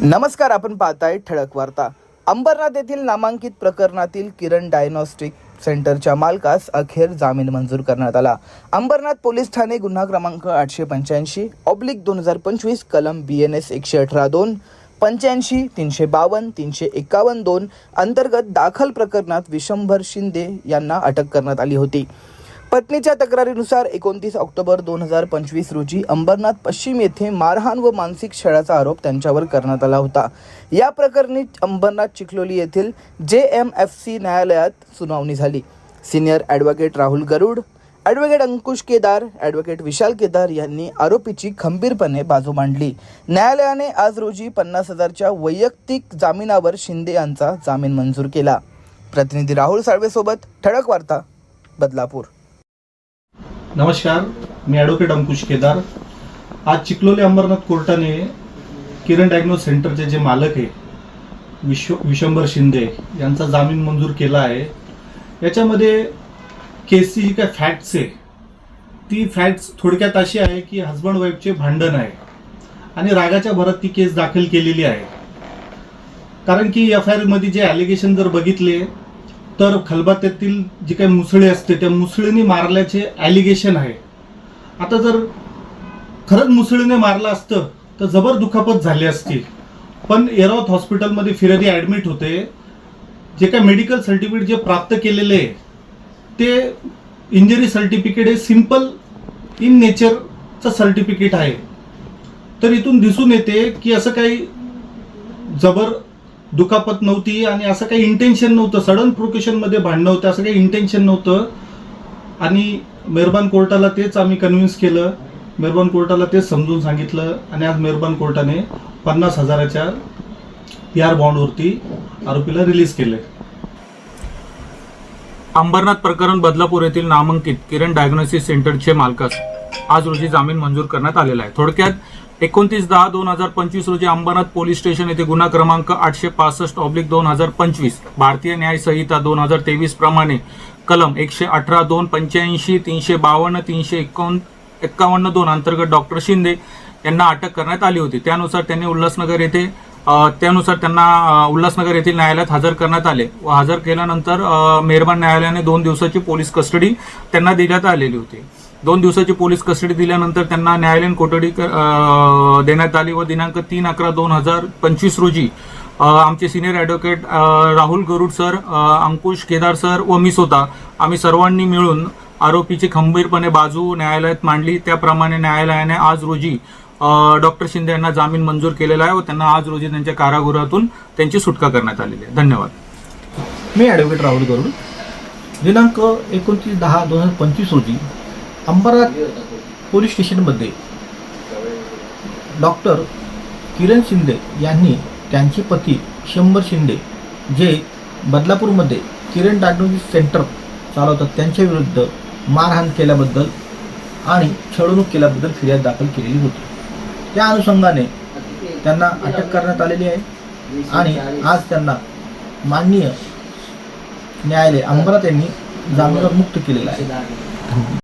नमस्कार आपण पाहताय ठळक वार्ता. अंबरनाथ येथील नामांकित प्रकरणातील किरण डायग्नॉस्टिक सेंटरच्या मालकास अखेर जामीन मंजूर करण्यात आला. अंबरनाथ पोलीस ठाणे गुन्हा क्रमांक आठशे पंच्याऐंशी ऑब्लिक दोन हजार पंचवीस कलम बी एन एस एकशे अठरा दोन पंच्याऐंशी तीनशे बावन्न तीनशे एकावन्न दोन अंतर्गत दाखल प्रकरणात विशंभर शिंदे यांना अटक करण्यात आली होती. पत्नीच्या तक्रारीनुसार एकोणतीस ऑक्टोबर दोन हजार पंचवीस रोजी अंबरनाथ पश्चिम येथे मारहाण व मानसिक छळाचा आरोप त्यांच्यावर करण्यात आला होता. या प्रकरणी अंबरनाथ चिखलोली येथील जे एम एफ सी न्यायालयात सुनावणी झाली. Senior advocate Rahul Garud advocate Ankush Kedar advocate Vishal Kedar यांनी आरोपीची खंबीरपणे बाजू मांडली. न्यायालयाने आज रोजी पन्नास हजारच्या वैयक्तिक जामिनावर शिंदे यांचा जामीन मंजूर केला. प्रतिनिधी राहुल साळवेसोबत ठळक वार्ता बदलापूर. नमस्कार मी ॲडव्होकेट अंकुश केदार. आज चिखलोली अंबरनाथ कोर्टाने किरण डायग्नोस सेंटरचे जे मालक आहे विश्व विशंभर शिंदे यांचा जामीन मंजूर केला आहे. याच्यामध्ये केसची जी काय फॅक्ट्स आहे ती फॅक्ट्स थोडक्यात अशी आहे की हजबंड वाईफचे भांडण आहे आणि रागाच्या भरात ती केस दाखल केलेली आहे. कारण की एफ आय आरमध्ये जे ॲलिगेशन जर बघितले तर खलबात्यातील जी काही मुसळे असते त्या मुसळीने मारल्याचे ॲलिगेशन आहे. आता जर खरंच मुसळीने मारलं असतं तर जबर दुखापत झाली असती. पण एरावत हॉस्पिटलमध्ये फिर्यादी ॲडमिट होते. जे काही मेडिकल सर्टिफिकेट जे प्राप्त केलेले आहे ते इंजरी सर्टिफिकेट हे सिंपल इन नेचरचं सर्टिफिकेट आहे. तर इथून दिसून येते की असं काही जबर दुखापत नव्हती आणि असं काही इंटेन्शन नव्हतं. सडन प्रोकेशनमध्ये भांडणं होतं असं काही इंटेन्शन नव्हतं. आणि मेहरबान कोर्टाला तेच आम्ही कन्व्हिन्स केलं. मेहरबान कोर्टाला तेच समजून सांगितलं. आणि आज मेहरबान कोर्टाने पन्नास हजाराच्या पी आर बॉन्डवरती आरोपीला रिलीज केले अंबरनाथ प्रकरण बदलापूर येथील नामांकित किरण डायग्नोसिस सेंटरचे मालकास आज रोजी जामीन मंजूर करण्यात आलेला आहे. थोडक्यात एकोणतीस दहा दोन हजार पंचवीस रोजी अंबरनाथ पोलीस स्टेशन येथे गुन्हा क्रमांक आठशे पासष्ट ऑब्लिक दोन हजार पंचवीस भारतीय न्याय संहिता दोन हजार तेवीस प्रमाणे कलम एकशे अठरा दोन पंच्याऐंशी तीनशे बावन्न तीनशे एकावन्न एक्कावन्न दोन अंतर्गत डॉक्टर शिंदे यांना अटक करण्यात आली होती. त्यानुसार त्यांनी उल्हासनगर येथे त्यानुसार त्यांना उल्हासनगर येथील न्यायालयात हजर करण्यात आले. व हजर केल्यानंतर मेहरबान न्यायालयाने दोन दिवसाची पोलीस कस्टडी त्यांना देण्यात आलेली होती. दोन दिवसाची पोलीस कस्टडी दिल्यानंतर त्यांना न्यायालयीन कोठडी क- देण्यात आली व दिनांक तीन अकरा दोन हजार पंचवीस रोजी आमचे senior advocate Rahul Garud sir Ankush Kedar sir व मी स्वतः आम्ही सर्वांनी मिळून आरोपीची खंबीरपणे बाजू न्यायालयात मांडली. त्याप्रमाणे न्यायालयाने आज रोजी डॉक्टर शिंदे यांना जामीन मंजूर केलेला आहे व त्यांना आज रोजी त्यांच्या कारागृहातून त्यांची सुटका करण्यात आलेली आहे. धन्यवाद. मी ॲडव्होकेट राहुल गरुड. दिनांक एकोणतीस दहा दोन हजार पंचवीस रोजी अंबरनाथ पोलीस स्टेशनमध्ये डॉक्टर किरण शिंदे यांनी त्यांचे पती शंभर शिंदे जे बदलापूरमध्ये किरण डायग्नोसिस सेंटर चालवतात त्यांच्याविरुद्ध मारहाण केल्याबद्दल आणि छळवणूक केल्याबद्दल फिर्याद दाखल केलेली होती. त्या अनुषंगाने त्यांना अटक करण्यात आलेली आहे आणि आज त्यांना माननीय न्यायालय अंबरात यांनी जामिनावर मुक्त केलेला आहे.